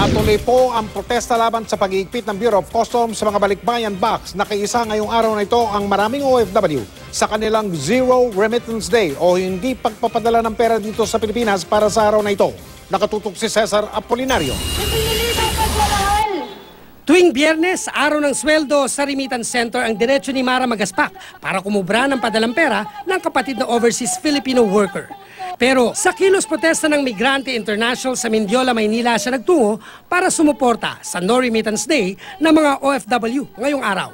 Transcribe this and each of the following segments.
Natuloy po ang protesta laban sa pag-iigpit ng Bureau of Customs sa mga balikbayan box. Nakaisa ngayong araw na ito ang maraming OFW sa kanilang Zero Remittance Day o hindi pagpapadala ng pera dito sa Pilipinas para sa araw na ito. Nakatutok si Cesar Apolinario. Tuwing biyernes, araw ng sweldo sa Remittance Center ang diretsyo ni Mara Magaspak para kumubra ng padalang pera ng kapatid na overseas Filipino worker. Pero sa kilos protesta ng Migrante International sa Mindiola, Maynila siya nagtungo para sumuporta sa No Remittance Day ng mga OFW ngayong araw.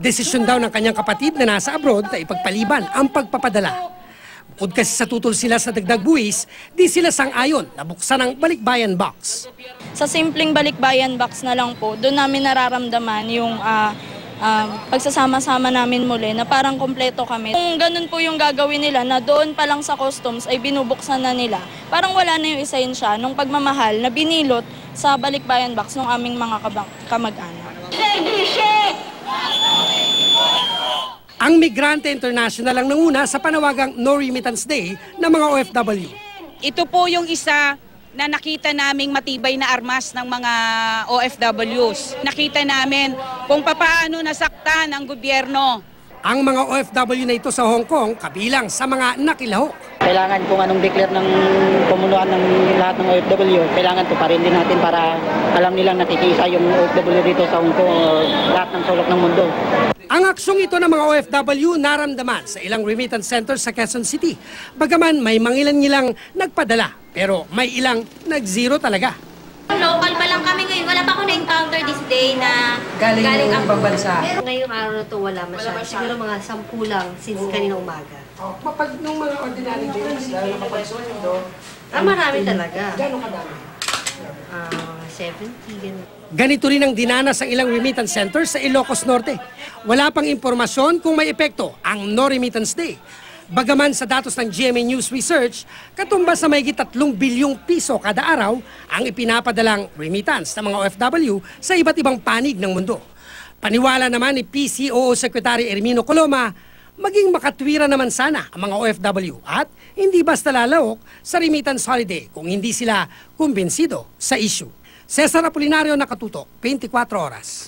Desisyon daw ng kanyang kapatid na nasa abroad na ipagpaliban ang pagpapadala. Bukod kasi sa tutol sila sa dagdag buwis, di sila sang-ayon na buksan ang balikbayan box. Sa simpleng balikbayan box na lang po, doon namin nararamdaman yung ah, ah, pagsasama-sama namin muli na parang kompleto kami. Kung ganun po yung gagawin nila na doon pa lang sa customs ay binubuksan na nila, parang wala na yung isensya nung pagmamahal na binilot sa balikbayan box ng aming mga kamag-anak. Ang Migrante International ang nanguna sa panawagang No Remittance Day ng mga OFW. Ito po yung isa na nakita naming matibay na armas ng mga OFWs. Nakita namin kung papaano nasaktan ang gobyerno Ang mga OFW na ito sa Hong Kong kabilang sa mga nakilahok. kailangan kung anong declare ng pamunuan ng lahat ng OFW, kailangan to pa rin din natin para alam nilang nakikisa yung OFW dito sa Hong Kong o lahat ng sulok ng mundo. Ang aksyong ito ng mga OFW naramdaman sa ilang remittance centers sa Quezon City. Bagaman may mangilan-ngilang nagpadala, pero may ilang nag-zero talaga. Local pa lang kami ngayon. Wala pa ako na-encounter this day na Galing yung ang- ibang bansa. Ngayong araw na to wala masyado. Siguro mga sampu lang since kanina umaga. Kapag nung mga ordinary days, lalo kapag sweldo, Ah, marami talaga. gano'ng kadami? Ah, mga 70, ganun. Ganito rin ang dinanas ang ilang remittance centers sa Ilocos Norte. Wala pang impormasyon kung may epekto ang No Remittance Day. Bagaman sa datos ng GMA News Research, katumbas sa may 3 bilyong piso kada araw ang ipinapadalang remittance ng mga OFW sa iba't ibang panig ng mundo. Paniwala naman ni PCOO Secretary Ermino Coloma, maging makatwira naman sana ang mga OFW at hindi basta lalawok sa remittance holiday kung hindi sila kumbinsido sa issue. Cesar Apolinario nakatutok, 24 oras.